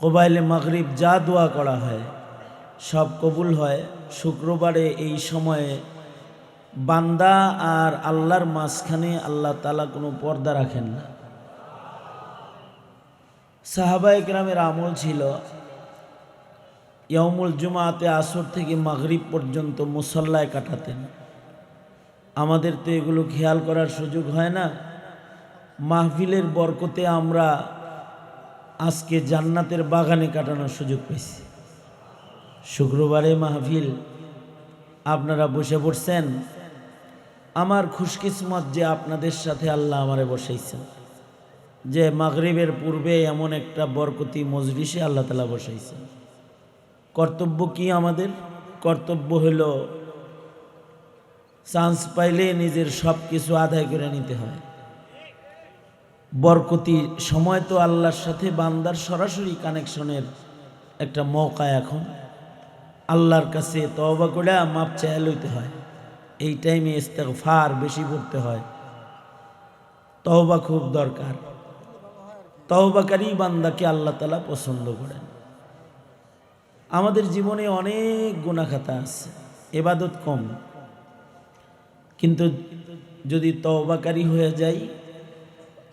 কোবাইলে মাগরিব যা দোয়া করা হয়, সব কবুল হয়। শুক্রবারে এই সময়ে বান্দা আর আল্লাহর মাঝখানে আল্লাহ তালা কোনো পর্দা রাখেন না। সাহাবাই গ্রামের আমল ছিল ইয়মুল জুমাতে আসর থেকে মাগরিব পর্যন্ত মুসল্লায় কাটাতেন। আমাদের তো এগুলো খেয়াল করার সুযোগ হয় না। মাহফিলের বরকতে আমরা আজকে জান্নাতের বাগানে কাটানোর সুযোগ পেয়েছি। শুক্রবারে মাহফিল, আপনারা বসে পড়ছেন। আমার খুশকিসমত যে আপনাদের সাথে আল্লাহ আমারে বসাইছেন। যে মাগরিবের পূর্বে এমন একটা বরকতি মজলিসে আল্লাহ তালা বসাইছেন। কর্তব্য কি আমাদের? কর্তব্য হলো চান্স পাইলে নিজের সব কিছু আদায় করে নিতে হয়। বরকতি সময় তো আল্লাহর সাথে বান্দার সরাসরি কানেকশনের একটা মৌকা এখন। আল্লাহর কাছে তওবা করে মাপ চায় লইতে হয়। এই টাইমে ফার বেশি পড়তে হয়। তওবা খুব দরকার। তওবাকারী বান্দাকে আল্লাহ তালা পছন্দ করেন। আমাদের জীবনে অনেক গুণাখাতা আছে, এবাদত কম। কিন্তু যদি তওবাকারী হয়ে যাই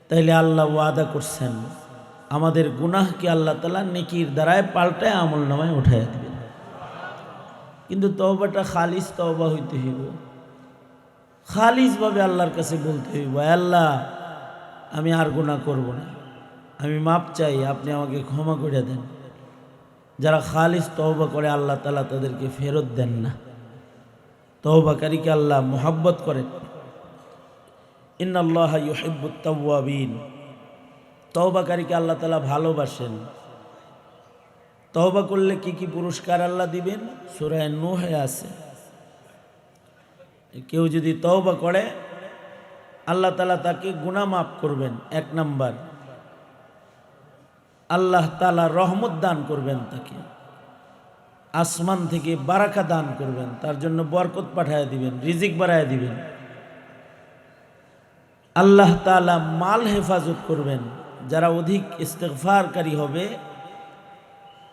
তাইলে আল্লাহ ওয়াদা করছেন, আমাদের গুনাহকে আল্লাহ তালা নেকির দ্বারায় পাল্টায় আমল নামায় উঠাই দিবেন। কিন্তু তওবাটা খালিস তওবা হইতে হইব। খালিসভাবে আল্লাহর কাছে বলতে হইব আল্লাহ, আমি আর গুণা করব না। আমি মাপ চাই, আপনি আমাকে ক্ষমা করে দেন। যারা খালিস তওবা করে, আল্লাহ তালা তাদেরকে ফেরত দেন না। তওবাকারীকে আল্লাহ মোহাব্বত করেন। ইন্নাল্লাহ ইউহিব্বুত তাওয়াবিন। তওবাকারীকে আল্লাহ তালা ভালোবাসেন। তওবা করলে কি কি পুরস্কার আল্লাহ দিবেন? সুরায় নোহে আছে। কেউ যদি তওবা করে, আল্লাহ তালা তাকে গুনাহ মাফ করবেন, এক নাম্বার। আল্লাহ তালা রহমত দান করবেন তাকে। আসমান থেকে বারাকা দান করবেন, তার জন্য বরকত পাঠায় দিবেন, রিজিক বাড়ায় দিবেন। আল্লাহ তালা মাল হেফাজত করবেন। যারা অধিক ইস্তেকফারকারী হবে,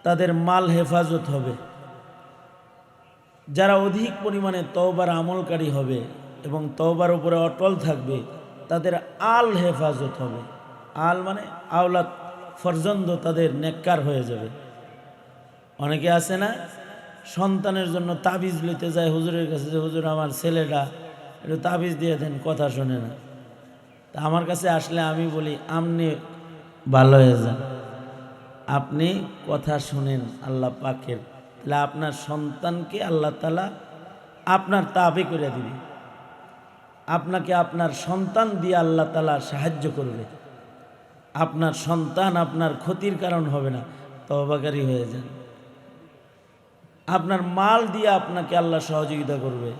তাদের মাল হেফাজত হবে। যারা অধিক পরিমাণে তওবার আমলকারী হবে এবং তওবার উপরে অটল থাকবে, তাদের আল হেফাজত হবে। আল মানে আওলাদ ফরজন্দ তাদের নেককার হয়ে যাবে। অনেকে আছে না, সন্তানের জন্য তাবিজ লইতে যায়, হুজুরের কাছে যে, হুজুর, আমার ছেলেটা একটু তাবিজ দিয়ে দেন, কথা শোনে না। তা আমার কাছে আসলে আমি বলি আপনি ভালো হয়ে যান। আপনি কথা শুনেন আল্লাহ পাকের। তাহলে আপনার সন্তানকে আল্লাহ তালা আপনার তাবে করে দিবে। আপনাকে আপনার সন্তান দিয়ে আল্লাহ তালা সাহায্য করবে। আপনার সন্তান আপনার ক্ষতির কারণ হবে না তবাকারী হয়ে যান। আপনার মাল দিয়ে আপনাকে আল্লাহ সহযোগিতা করবে।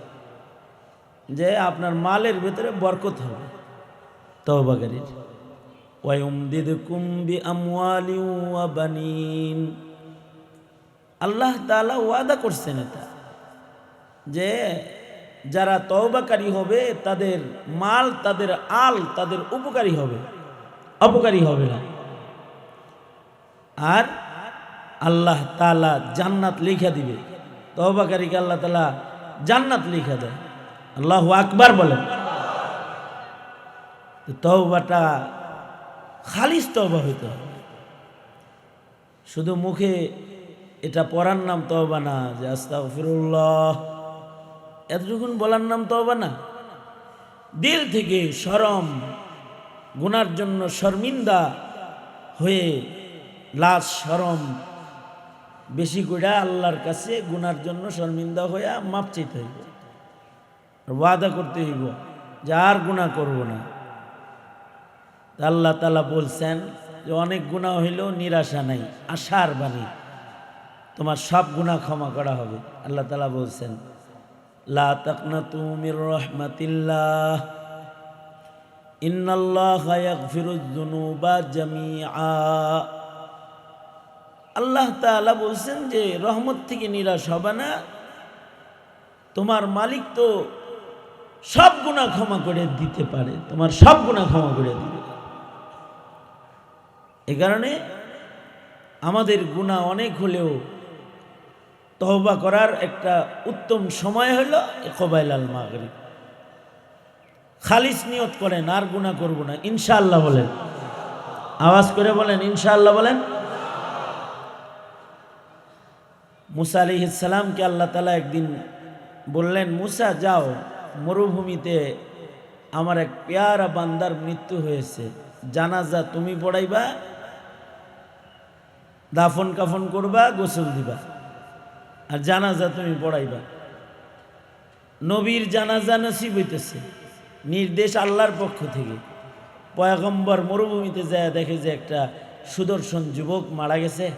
যে আপনার মালের ভেতরে বরকত হবে। আল্লাহ ওয়াদা করছেন এটা, যে যারা তওবাকারী হবে, তাদের মাল, তাদের আল, তাদের উপকারী হবে, অপকারী হবে না। আর আল্লাহ তালা জান্নাত লিখা দিবে। তহবাকারীকে আল্লাহ তালা জান্নাত লিখা দেয়। আল্লাহ আকবার বলেন। তহবাটা খালিস তহবা হইতে হবে। শুধু মুখে এটা পড়ার নাম তহবা না, যে আস্তা আস্তাগফিরুল্লাহ, এতটুকুন বলার নাম তহবা না। দিল থেকে সরম, গুনার জন্য শর্মিন্দা হয়ে লাশ সরম, বেশি করে আল্লাহর কাছে গুনার জন্য শর্মিন্দা হয়ে মাপ চাইতে হইব। ওয়াদা করতে হইব যে আর গুণা করব না। আল্লাহ তালা বলছেন যে, অনেক গুণা হইলেও নিরাশা নাই, আশার বাণী। তোমার সব গুণা ক্ষমা করা হবে। আল্লাহ তালা বলছেন, লা আল্লাহ বলছেন যে, রহমত থেকে নিরাশ হবে না। তোমার মালিক তো সব গুণা ক্ষমা করে দিতে পারে। তোমার সব গুণা ক্ষমা করে দিবে। এ কারণে আমাদের গুণা অনেক হলেও তহবা করার একটা উত্তম সময় হলো কবাইল আল মাগরিব। খালিস নিয়ত করেন, আর গুণা করব না। ইনশাআল্লাহ বলেন। আওয়াজ করে বলেন, ইনশাআল্লাহ বলেন। মুসা আলি ইসালামকে আল্লাহ তালা একদিন বললেন, মুসা, যাও, মরুভূমিতে আমার এক পেয়ারা বান্দার মৃত্যু হয়েছে। জানাজা তুমি পড়াইবা দাফন কাফন করবা, গোসল দিবা। আর জানাজা তুমি পড়াইবা। নবীর জানাজা নসিব হইতেছে। নির্দেশ আল্লাহর পক্ষ থেকে। পয়গম্বর মরুভূমিতে যায়, দেখে যে একটা সুদর্শন যুবক মারা গেছে।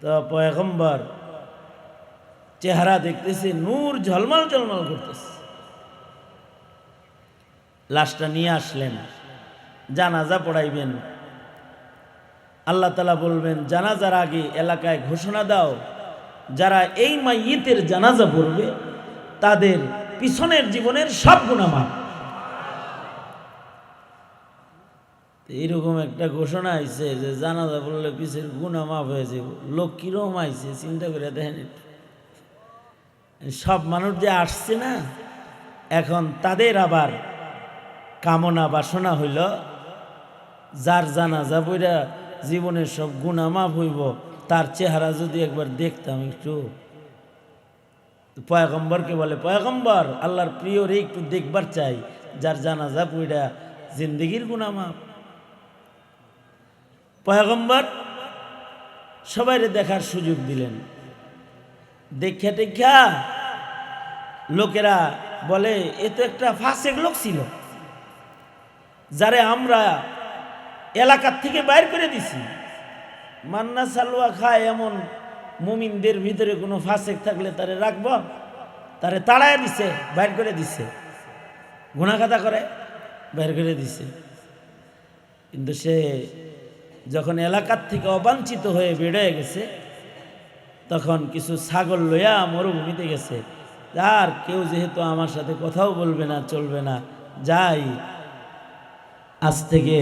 তো পয়গম্বর চেহারা দেখতেছে, নূর ঝলমল ঝলমল করতেছে। লাশটা নিয়ে আসলেন। জানাজা পড়াইবেন। আল্লাহ তালা বলবেন, জানাজার আগে এলাকায় ঘোষণা দাও, যারা এই মাইয়িতের জানাজা পড়বে, তাদের পিছনের জীবনের সব গুণামাপ এইরকম একটা ঘোষণা আইছে যে জানাজা পড়লে পিছের গুণা মাফ হয়ে যাব লোক কীরকম আইছে, চিন্তা করে দেখেন সব মানুষ যে আসছে না, এখন তাদের আবার কামনা বাসনা হইল, যার জানাজা বইরা জীবনের সব গুণা মাফ হইব, তার চেহারা যদি একবার দেখতাম একটু। পয়গম্বরকে বলে, পয়গম্বর, আল্লাহর প্রিয় রে, একটু দেখবার চাই, যার জানাজা পইরা জিন্দগির গুণা মাফ। পয়গম্বর সবাইরে দেখার সুযোগ দিলেন। দেখা টেখা লোকেরা বলে, এ তো একটা ফাঁসেক লোক ছিল, যারে আমরা এলাকার থেকে বাইর করে দিছি। মান্না সালুয়া খায় এমন মুমিনদের ভিতরে কোনো ফাঁসেক থাকলে তারে রাখব, তারে তাড়ায় দিছে, বাইর করে দিছে। গুণাখাতা করে, বাইর করে দিছে। কিন্তু সে যখন এলাকার থেকে অবাঞ্ছিত হয়ে বেড়ে গেছে, তখন কিছু ছাগল লইয়া মরুভূমিতে গেছে। আর কেউ যেহেতু আমার সাথে কথাও বলবে না, চলবে না, যাই, আজ থেকে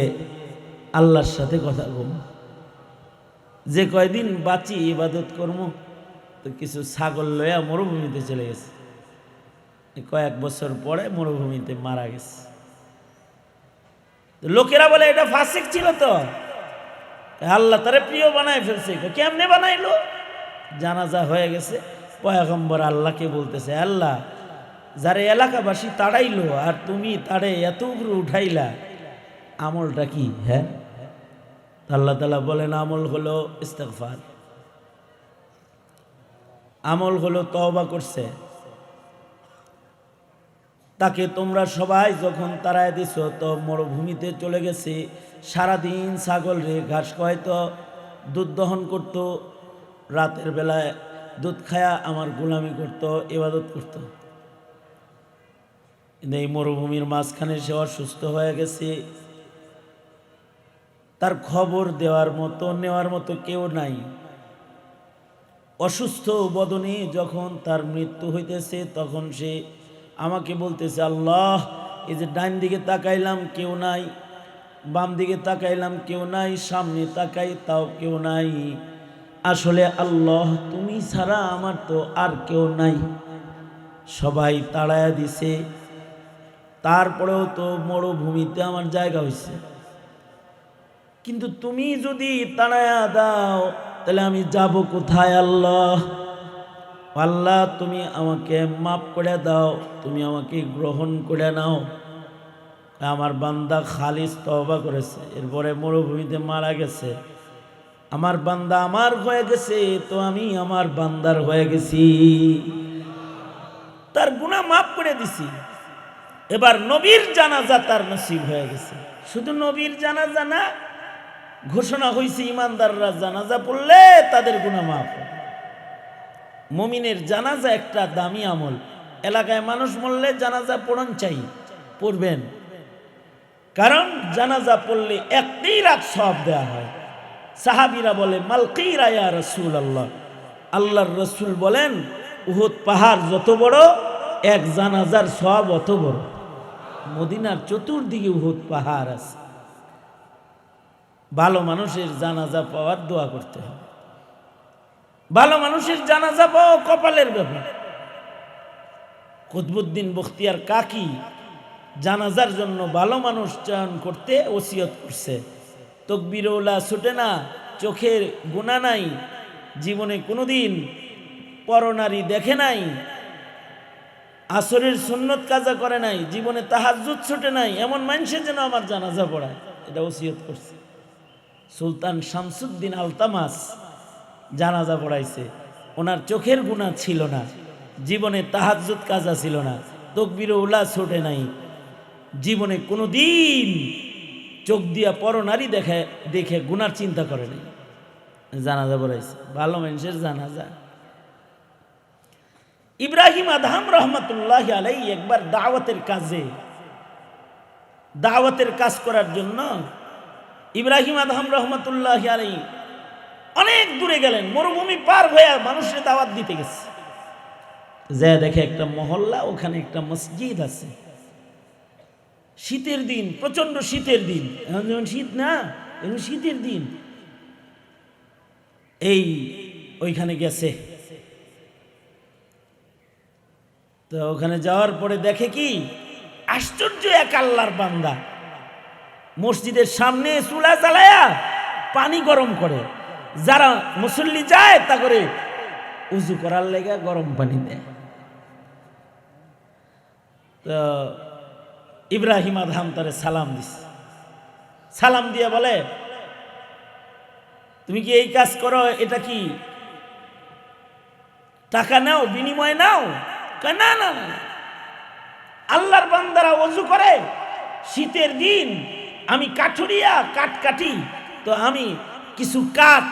আল্লাহর সাথে কথা বল যে কয়দিন বাঁচি, ইবাদত কর্ম তো কিছু ছাগল লয়া মরুভূমিতে চলে গেছে। কয়েক বছর পরে মরুভূমিতে মারা গেছে। লোকেরা বলে, এটা ফাসিক ছিল তো? আল্লাহ তারে প্রিয় বানায় ফেলছে। কেমনে বানাইলো? জানাজা হয়ে গেছে। পয়গম্বর আল্লাহকে বলতেছে, আল্লাহ, যারে এলাকাবাসী তাড়াইলো আর তুমি তারে এত উপরে উঠাইলা, আমলটা কি? হ্যাঁ? আল্লাহ তালা বলেন, আমল হলো ইস্তেকফার আমল হলো তওবা করছে। তাকে তোমরা সবাই যখন তারায় দিছ, তো মরুভূমিতে চলে গেছে। সারাদিন ছাগল রে, ঘাস খাওয়াইতো, দুধ দহন করত, রাতের বেলায় দুধ খায়া আমার গোলামি করত, ইবাদত করত। এই মরুভূমির মাঝখানে সে অসুস্থ হয়ে গেছে। তার খবর দেওয়ার মতো, নেওয়ার মতো কেউ নাই। অসুস্থ বদনে যখন তার মৃত্যু হইতেছে, তখন সে আমাকে বলতেছে, আল্লাহ, এই যে ডান দিকে তাকাইলাম, কেউ নাই। বাম দিকে তাকাইলাম, কেউ নাই। সামনে তাকাই, তাও কেউ নাই। আসলে আল্লাহ, তুমি ছাড়া আমার তো আর কেউ নাই। সবাই তাড়ায়া দিছে। তারপরেও তো মরুভূমিতে আমার জায়গা হয়েছে কিন্তু তুমি যদি তাড়ায়া দাও, তাহলে আমি যাব কোথায় আল্লাহ? আল্লাহ, তুমি আমাকে মাফ করে দাও, তুমি আমাকে গ্রহণ করে নাও। আমার বান্দা খালিস তবা করেছে, এরপরে মরুভূমিতে মারা গেছে। আমার বান্দা আমার হয়ে গেছে, তো আমি আমার বান্দার হয়ে গেছি। তার গুণা মাফ করে দিছি। এবার নবীর জানাজা তার নসিব হয়ে গেছে। শুধু নবীর জানাজা না ঘোষণা হয়েছে ইমানদাররা জানাজা পড়লে তাদের গুণা মাফ মমিনের জানাজা একটা দামি আমল। এলাকায় মানুষ মরলে জানাজা পড়ন চাই, পড়বেন। কারণ জানাজা পড়লে একটি রাত সব দেয়া হয়। সাহাবিরা বলে মালকির আয়া রসুল আল্লাহ আল্লাহর রসুল বলেন, উহুদ পাহাড় যত বড়, এক জানাজার সব অত বড়। মদিনার চতুর্দিকে উহুদ পাহাড় আছে। ভালো মানুষের জানাজা পাওয়ার দোয়া করতে হবে। ভালো মানুষের জানাজা পাওয়া কপালের ব্যাপার। কুতবুদ্দিন বখতিয়ার কাকি জানাজার জন্য ভালো মানুষ চয়ন করতে ওসিয়ত করছে। তকবিরওলা ছুটে না, চোখের গুণা নাই, জীবনে কোনোদিন পরনারী দেখে নাই, আসরের সুন্নত কাজা করে নাই, জীবনে তাহাজুদ ছুটে নাই, এমন মানুষের যেন আমার জানাজা পড়ায়। এটা ওসিয়ত করছে। সুলতান শামসুদ্দিন আলতামাস জানাজা পড়াইছে। ওনার চোখের গুণা ছিল না, জীবনে তাহাজুদ কাজা ছিল না, তকবির উলা ছোটে নাই। জীবনে কোনো দিন চোখ দিয়া পরনারী দেখে দেখে গুনার চিন্তা করে নাই। জানাজা পড়াইছে। ভালো মানুষের জানাজা। ইব্রাহিম আদহাম রহমতুল্লাহ আলাই একবার দাওয়াতের কাজে, দাওয়াতের কাজ করার জন্য ইব্রাহিম আদহাম রহমতুল্লাহ আলাই অনেক দূরে গেলেন, মরুভূমি পার হয়ে মানুষের দাওয়াত দিতে গেছে। যা দেখে একটা মহল্লা, ওখানে একটা মসজিদ আছে। শীতের দিন প্রচণ্ড শীতের দিন। এখন যেমন শীত না এখন শীতের দিন। এই ওইখানে গেছে। তো ওখানে যাওয়ার পরে দেখে কি? আশ্চর্য এক আল্লাহর বান্দা। মসজিদের সামনে চুলা চালায়া পানি গরম করে। যারা মুসল্লি যায়, তা করে উজু করার লেগে গরম পানি দেয়। তো ইব্রাহিম আদহাম তারে সালাম দিস সালাম দিয়ে বলে, তুমি কি এই কাজ করো? এটা কি টাকা নাও, বিনিময় নাও? না না। আল্লাহর বান্দারা অজু করে শীতের দিন আমি কাঠুরিয়া কাঠ কাটি তো আমি কিছু কাঠ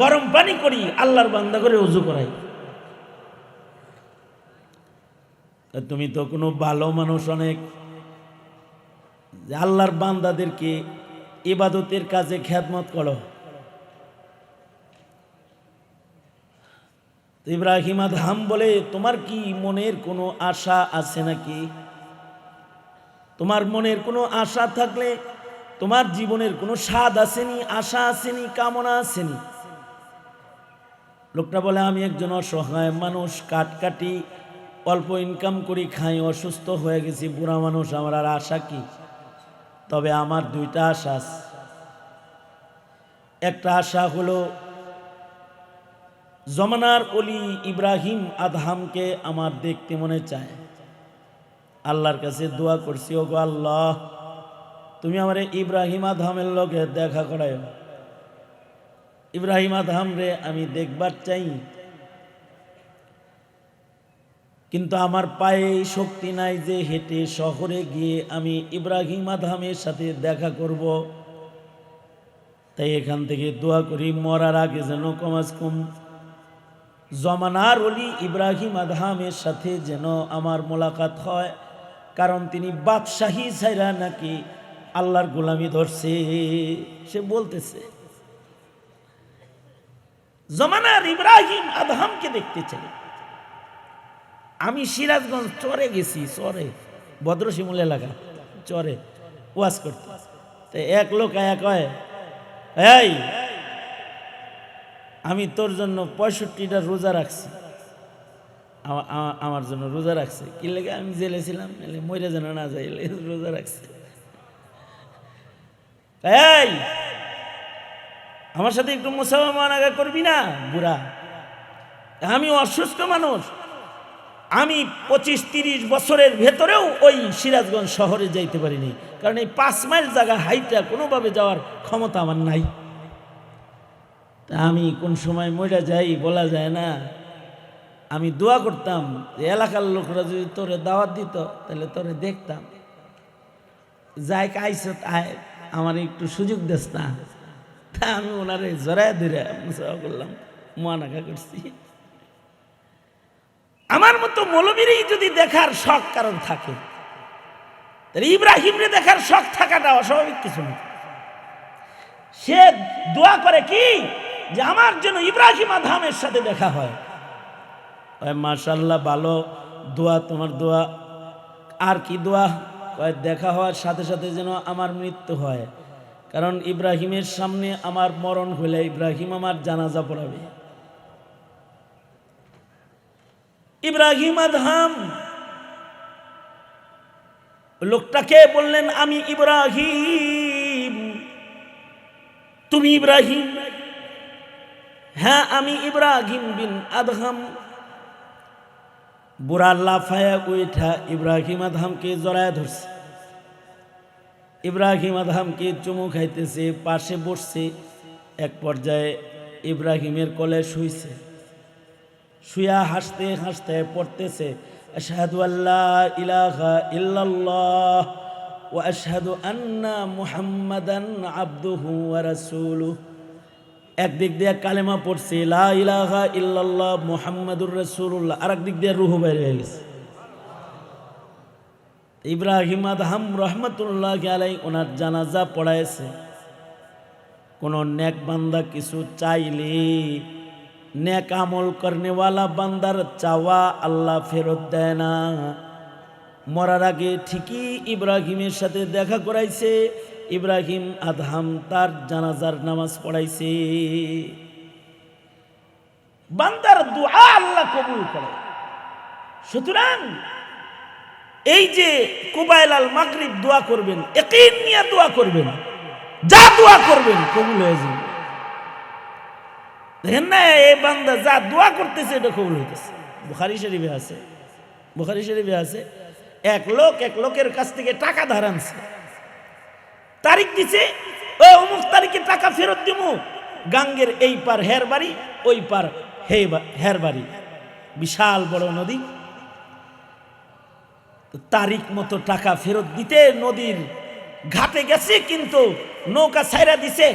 গরম পানি করি, আল্লাহর বান্দা করে অজু করাই। তুমি তো কোনো ভালো মানুষ অনেক। আল্লাহর বান্দাদেরকে ইবাদতের কাজে খ্যাতমত করো। ইব্রাহিম আদহাম বলে, তোমার কি মনের কোনো আশা আছে নাকি? তোমার মনের কোনো আশা থাকলে, তোমার জীবনের কোনো স্বাদ আসেনি, আশা আসেনি, কামনা আসেনি। লোকটা বলে, আমি একজন অসহায় মানুষ কাট কাটি, অল্প ইনকাম করি, খাই, অসুস্থ হয়ে গেছি, বুড়া মানুষ, আমার আর আশা কি? তবে আমার দুইটা আশা। একটা আশা হলো, জমানার অলি ইব্রাহিম আদহামকে আমার দেখতে মনে চায়। আল্লাহর কাছে দোয়া করছি ও গো আল্লাহ, তুমি আমার ইব্রাহিম আদহামের লোকে দেখা করায়। ইব্রাহিম আদহাম রে, আমি দেখবার চাই। কিন্তু আমার পায়ে শক্তি নাই যে হেঁটে শহরে গিয়ে আমি ইব্রাহিম আদহামের সাথে দেখা করব। তাই এখান থেকে দোয়া করি, মরার আগে যেন কমাজ কম। জমানার অলি ইব্রাহিম আদহামের সাথে যেন আমার মোলাকাত হয়। কারণ তিনি বাদশাহী ছাইরা নাকি আল্লাহর গোলামি ধরছে। সে বলতেছে, জমানার ইব্রাহিম আদহামকে দেখতে চাই। আমি সিরাজগঞ্জ চরে গেছি, চরে, ভদ্রশিমুল এলাকা, চরে, ওয়াজ করতে। এক লোক এক এই, আমি তোর জন্য পঁয়ষট্টিটা রোজা রাখছি। আমার জন্য রোজা রাখছে। কি লেগে? আমি জেলে ছিলাম এলে যেন না যাই রোজা রাখছে। আমার সাথে একটু মুসাফা করবি না, বুড়া? আমি অসুস্থ মানুষ। আমি পঁচিশ তিরিশ বছরের ভেতরেও ওই সিরাজগঞ্জ শহরে যাইতে পারিনি। কারণ এই পাঁচ মাইল জায়গা হাইটা কোনোভাবে যাওয়ার ক্ষমতা আমার নাই। তা আমি কোন সময় মরে যাই বলা যায় না। আমি দোয়া করতাম এলাকার লোকরা যদি তোরে দাওয়াত দিত, তাহলে তোরে দেখতাম। যাই কাইস আয় আমার একটু সুযোগ দেস না। তা আমি ওনারে জড়ায় ধরে করলাম মহানাকা করছি। আমার মতো মৌলবীরই যদি দেখার শখ কারণ থাকে, তাহলে ইব্রাহিমরে দেখার শখ থাকাটা অস্বাভাবিক কিছু না। সে দোয়া করে কি? যে, আমার জন্য ইব্রাহিম আধামের সাথে দেখা হয়। মাশাল্লাহ ভালো। দোয়া, তোমার দোয়া। আর কি দোয়া? কয়, দেখা হওয়ার সাথে সাথে যেন আমার মৃত্যু হয়। কারণ ইব্রাহিমের সামনে আমার মরণ হলে ইব্রাহিম আমার জানাজা পড়াবে। ইব্রাহিম আদহাম। লোকটাকে বললেন, আমি ইব্রাহিম। তুমি ইব্রাহিম? হ্যাঁ আমি ইব্রাহিম বিন আদহাম। বুড়া লাফায়া উঠা ইব্রাহিম আদহামকে জড়ায় ধরছে। ইব্রাহিম আদহামকে চুমু খাইতেছে, পাশে বসছে, এক পর্যায়ে ইব্রাহিমের কলে শুইছে। শুয়া হাসতে হাসতে পড়তেছে, আশহাদু আল্লাহ ইলাহা ইল্লাল্লাহ ওয়া আশহাদু আন্না মুহাম্মাদান আবদুহু ওয়া রাসূলুহু। একদিক দিয়ে কালেমা পড়ছে, লা ইলাহা ইল্লাল্লাহ মুহাম্মাদুর রাসূলুল্লাহ আরেক দিক দিয়ে রুহু বাইরে হয়ে গেছে। ইব্রাহিম আদহাম রহমতুল্লাহ আলাই ওনার জানাজা পড়াইছে। কোন নেক বান্দা কিছু চাইলে নেক আমল করনেওয়ালা বান্দার চাওয়া আল্লাহ ফেরত দেয় না। মরার আগে ঠিকই ইব্রাহিমের সাথে দেখা করাইছে ইব্রাহিম আদহাম তার জানাজার নামাজ পড়াইছে। বান্দার দোয়া আল্লাহ কবুল করে। সুতরাং এই যে কুবাইল আল মাগরিব দোয়া করবেন একিন নিয়ে দোয়া করবেন, যা দোয়া করবেন কবুল হয়ে যাবে। দেখেন না এই বান্দা যা দোয়া করতেছে এটা কবুল হইতেছে। বুখারি শরীফে আছে, বুখারি শরীফে আছে, এক লোক এক লোকের কাছ থেকে টাকা ধার আনছে। তারিখ দিছে, ও, অমুক তারিখে টাকা ফেরত দিব গাঙ্গের এই পার হের বাড়ি ওই পার হে হের বাড়ি বিশাল বড় নদী। তারিখ মতো টাকা ফেরত দিতে নদীর ঘাটে গেছে, কিন্তু নৌকা ছাইরা দিছে।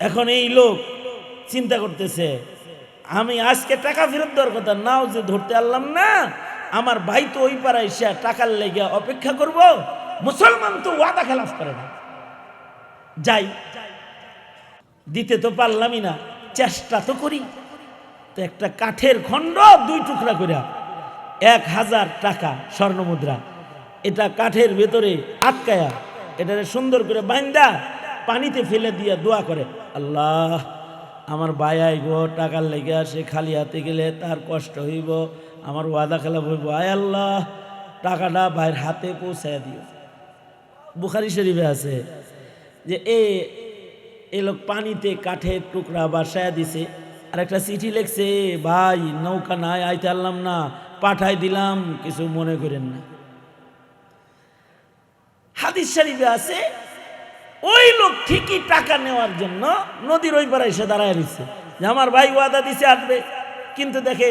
এখন এই লোক চিন্তা করতেছে, আমি আজকে টাকা ফেরত দেওয়ার কথা, নাও যে ধরতে পারলাম না। আমার ভাই তো ওই পাড়া এসে টাকার লেগে অপেক্ষা করব। মুসলমান তো ওয়াদা খেলাফ করে না। যাই। দিতে তো পারলামই না, চেষ্টা তো করি। তো একটা কাঠের খণ্ড, দুই টুকরা করে এক হাজার টাকা স্বর্ণমুদ্রা এটা কাঠের ভেতরে আটকায়া এটা সুন্দর করে বাইন্দা পানিতে ফেলে দিয়ে দোয়া করে। আল্লাহ, আমার বায়াই গো, টাকার লেগে আসে, খালি হাতে গেলে তার কষ্ট হইব, আমার ওয়াদা খেলা হইব। আয় আল্লাহ, টাকাটা ভাইয়ের হাতে পৌঁছায় দিও। বুখারি শরীফে আছে যে এ এ লোক পানিতে কাঠের টুকরা বাসায় দিছে, আর একটা চিঠি লিখছে, ভাই, নৌকা নাই, আইতে পারলাম না, পাঠাই দিলাম, কিছু মনে করেন না। হাদিস শরীফে আছে, ওই লোক ঠিকই টাকা নেওয়ার জন্য নদীর ওই পাড়ায় এসে দাঁড়ায় রয়েছে। যে আমার ভাই ওয়াদা দিছে আসবে, কিন্তু দেখে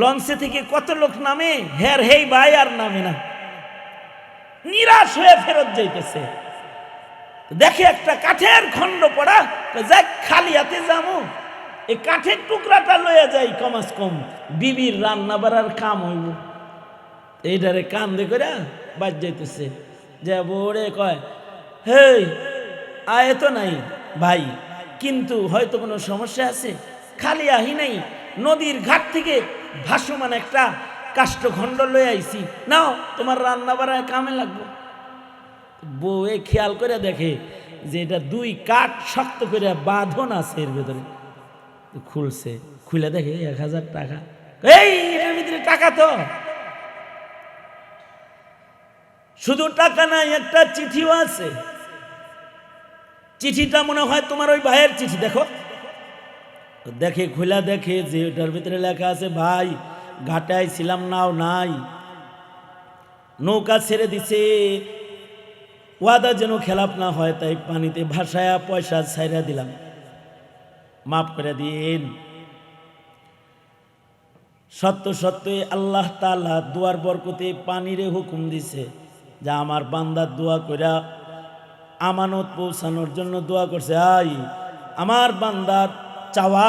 লঞ্চে থেকে কত লোক নামে, হের হেই ভাই আর নামে না। নিরাশ হয়ে ফেরত যাইতেছে। দেখে একটা কাঠের খণ্ড পড়া যাক, খালি হাতে যাব এই কাঠের টুকরাটা লইয়া যাই কমাস কম, বিবির রান্না বাড়ার কাম হইব। এইটারে কান দে করে বাজ যাইতেছে। যে বড়ে কয়, হেই, আয় তো নাই ভাই, কিন্তু হয়তো কোনো সমস্যা আছে। খালি আহি নাই, নদীর ঘাট থেকে ভাসমান একটা কাষ্ঠখণ্ড লয়ে আইছি নাও তোমার রান্না বাড়ায় কামে লাগবো। বউ এ খেয়াল করে দেখে যে এটা দুই কাঠ শক্ত করে বাঁধন আছে এর ভেতরে। খুলছে, খুলে দেখে এক হাজার টাকা। এই, এটার ভিতরে টাকা তো। শুধু টাকা নাই, একটা চিঠিও আছে। চিঠিটা মনে হয় তোমার ওই ভাইয়ের চিঠি, দেখো। দেখে, খোলা দেখে যে ওটার ভিতরে লেখা আছে, ভাই ঘাটায় ছিলাম নাও নাই। নৌকা ছেড়ে দিছে। ওয়াদা যেন খেলাপ না হয়, তাই পানিতে ভাসায়া পয়সা ছাইরা দিলাম। মাফ করে দিন। সত্য সত্যই আল্লাহ তালা দুয়ার বরকতে পানিরে হুকুম দিছে যা আমার বান্দার দোয়া কইরা আমানত পৌঁছানোর জন্য দোয়া করছে। আই, আমার বান্দার চাওয়া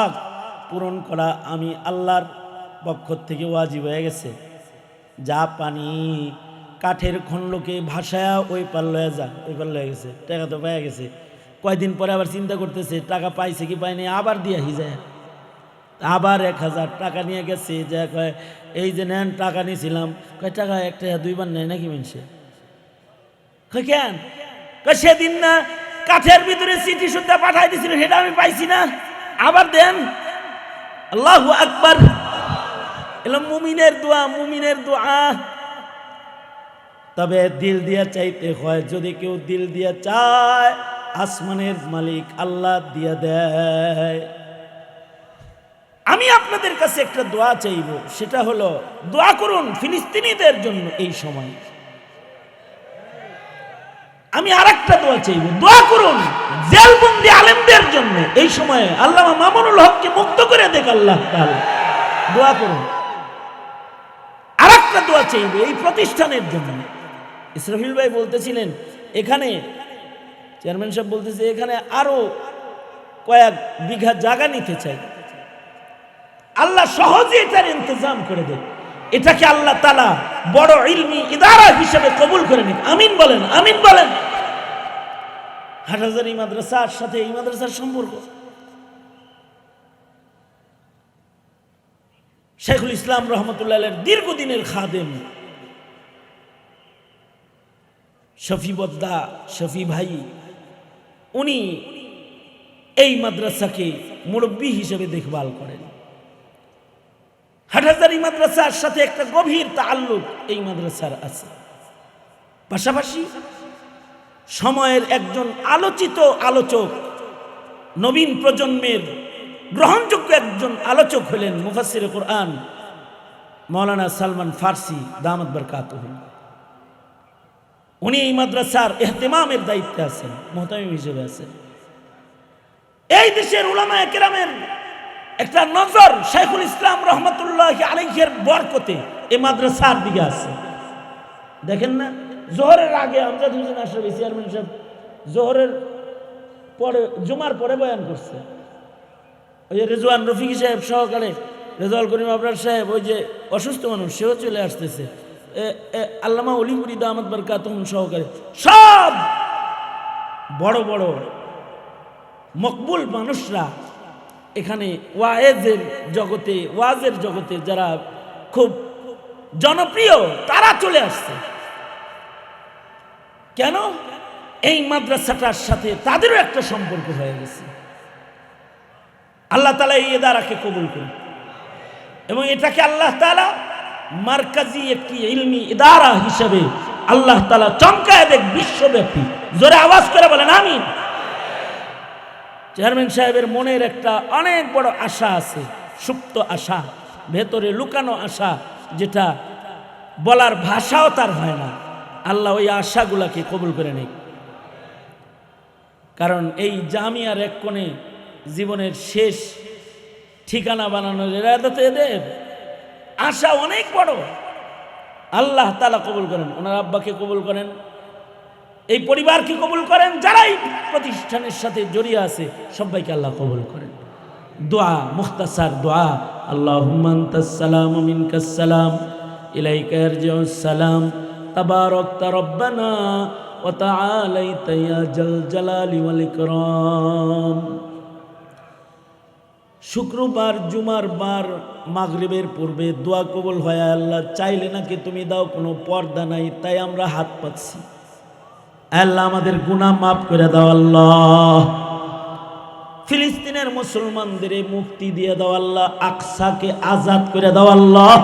পূরণ করা আমি আল্লাহর পক্ষ থেকে ওয়াজিব হয়ে গেছে। যা পানি কাঠের খণ্ডকে ভাসায়া ওই পার লয়ে যা ওই পার লয়ে গেছে, টাকা তো পাইয়া গেছে। কয়দিন পরে আবার চিন্তা করতেছে, টাকা পাইছে কি পাইনি, আবার দিয়া হি যায়। আবার এক হাজার টাকা নিয়ে গেছে, যে কয়, এই যে নেন, টাকা নিয়েছিলাম। কয়, টাকা একটা দুইবার নেয় নাকি মানুষে? কেন? কয়, সেদিন না কাঠের ভিতরে চিঠি সুদ্ধা পাঠাই দিয়েছিল সেটা আমি পাইছি না। আবার দেন। আল্লাহু আকবার। এলো মুমিনের দোয়া মুমিনের দোয়া। তবে দিল দিয়া চাইতে হয়, যদি কেউ দিল দিয়া চায়, আসমানের মালিক আল্লাহ দিয়া দেয়। আমি আপনাদের কাছে একটা দোয়া চাইব, সেটা হলো, দোয়া করুন ফিলিস্তিনিদের জন্য এই সময়। আমি আর একটা দোয়া চাইব, দোয়া করুন জেলবন্দি আলেমদের জন্য এই সময়ে। আল্লাহ মামুনুল হককে মুক্ত করে দেখ আল্লাহ তাআলা। দোয়া করুন। একটা দোয়া চাইব এই প্রতিষ্ঠানের জন্য। ইসরাফিল ভাই বলতেছিলেন, এখানে চেয়ারম্যান সাহেব বলতেছে, এখানে আরও কয়েক বিঘা জায়গা নিতে চাই। আল্লাহ সহজে এটার ইন্তজাম করে দেয় এটাকে আল্লাহ তালা বড় ইলমি ইদারা হিসেবে কবুল করে নিক। আমিন বলেন আমিন বলেন। হাটহাজারি মাদ্রাসার সাথে এই মাদ্রাসার সম্পর্ক। শেখুল ইসলাম রহমতুল্লাহ দীর্ঘদিনের খাদেম। শফি বদ্দা, শফি ভাই, উনি এই মাদ্রাসাকে মুরব্বী হিসেবে দেখভাল করেন। হাটহাজারি মাদ্রাসার সাথে একটা গভীর তাল্লুক এই মাদ্রাসার আছে। পাশাপাশি সময়ের একজন আলোচিত আলোচক নবীন প্রজন্মের গ্রহণযোগ্য একজন আলোচক হলেন মুফাসির কোরআন মৌলানা সালমান ফার্সি দামদ বরকাত উনি এই মাদ্রাসার এহতেমামের দায়িত্বে আছেন, মোহতামিম হিসেবে আছেন। এই দেশের উলামা কেরামের একটা নজর শেখুল ইসলাম রহমতুল্লাহ আলিখের বরকতে এই মাদ্রাসার দিকে আছে। দেখেন না, জোহরের আগে আমজাদ হোসেন আশরাফ চেয়ারম্যান সাহেব, জোহরের পরে, জুমার পরে বয়ান করছে। ওই যে রেজওয়ান রফিকি সাহেব সহকারে রেজাউল করিম আবরার সাহেব, ওই যে অসুস্থ মানুষ, সেও চলে আসতেছে। আল্লামা অলিপুরি দামদ বরকাতম সহকারে সব বড় বড় মকবুল মানুষরা এখানে ওয়াজের জগতে ওয়াজের জগতে যারা খুব জনপ্রিয়, তারা চলে আসছে। কেন? এই মাদ্রাসাটার সাথে তাদেরও একটা সম্পর্ক হয়ে গেছে। আল্লাহ তালা এই এদারাকে কবুল করুন। এবং এটাকে আল্লাহ তালা মার্কাজি একটি ইলমি ইদারা হিসেবে আল্লাহ তালা চমকায় দেখ বিশ্বব্যাপী। জোরে আওয়াজ করে বলেন আমি চেয়ারম্যান সাহেবের মনের একটা অনেক বড় আশা আছে, সুপ্ত আশা, ভেতরে লুকানো আশা, যেটা বলার ভাষাও তার হয় না। আল্লাহ ওই আশাগুলাকে কবুল করে নেই কারণ এই জামিয়ার এক কোণে জীবনের শেষ ঠিকানা তো এদের আশা অনেক বড়। আল্লাহ তালা কবুল করেন, ওনার আব্বাকে কবুল করেন, এই পরিবারকে কবুল করেন, যারাই প্রতিষ্ঠানের সাথে জড়িয়ে আছে, সবাইকে আল্লাহ কবুল করেন। দোয়া, মুখতাসার দোয়া আল্লাহ সালাম মিনকাসালাম ইলাইকা ইয়ারজিউস সালাম, তাবারাকতা রব্বানা ওয়া তাআলাইতা ইয়া জাল জালালি ওয়াল ইকরাম। শুক্রবার, জুমার বার, মাগরিবের পূর্বে দোয়া কবুল হয়, আল্লাহ চাইলে নাকি তুমি দাও, কোনো পর্দা নাই, তাই আমরা হাত পাচ্ছি আল্লাহ আমাদের গুনাহ মাফ করে দাও, আল্লাহ। ফিলিস্তিনের মুসলমানদের মুক্তি দিয়ে দাও, আল্লাহ। আকসাকে আজাদ করে দাও, আল্লাহ।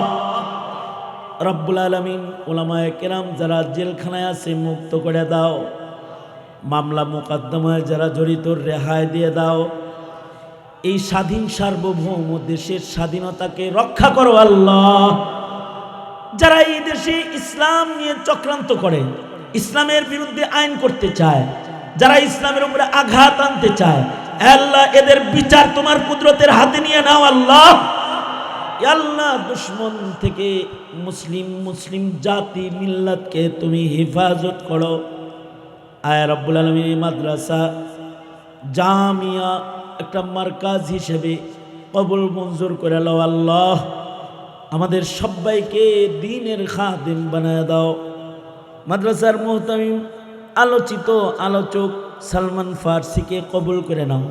রব্বুল আলমিন ওলামায় কেরাম যারা জেলখানায় আছে, মুক্ত করে দাও। মামলা মোকদ্দমায় যারা জড়িত, রেহাই দিয়ে দাও। এই স্বাধীন সার্বভৌম দেশের স্বাধীনতাকে রক্ষা করো আল্লাহ। যারা এই দেশে ইসলাম নিয়ে চক্রান্ত করে, ইসলামের বিরুদ্ধে আইন করতে চায়, যারা ইসলামের উপরে আঘাত আনতে চায়, আল্লাহ, এদের বিচার তোমার কুদরতের হাতে নিয়ে নাও আল্লাহ। আল্লাহ, দুশ্মন থেকে মুসলিম মুসলিম জাতি, মিল্লাতকে তুমি হেফাজত করো। আয় রব্বুল আলমী মাদ্রাসা জামিয়া একটা মার্কাজ হিসেবে কবুল মঞ্জুর করে লো আল্লাহ। আমাদের সবাইকে দিনের খাদিম বানায় দাও। মাদ্রাসার মোহতামিম, আলোচিত আলোচক সালমান ফার্সিকে কবুল করে নাও।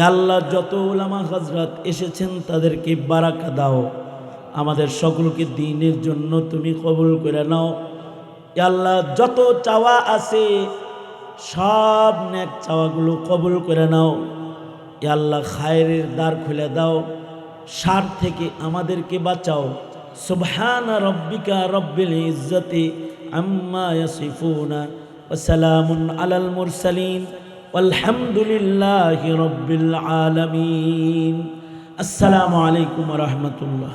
আল্লাহ, যত ওলামা হজরত এসেছেন তাদেরকে বারাকা দাও। আমাদের সকলকে দিনের জন্য তুমি কবুল করে নাও। আল্লাহ, যত চাওয়া আছে, সব ন্যাক চাওয়াগুলো কবুল করে নাও। আল্লাহ খায়ের দ্বার খুলে দাও, সার থেকে আমাদেরকে বাঁচাও। সুবহান রব্বিকা রব্বিল ইজ্জতি আম্মা ইয়াসিফুনা ওয়া সালামুন আলাল মুরসালিন আলহামদুলিল্লাহি রব্বিল আলামিন। আসসালামু আলাইকুম রাহমাতুল্লাহ।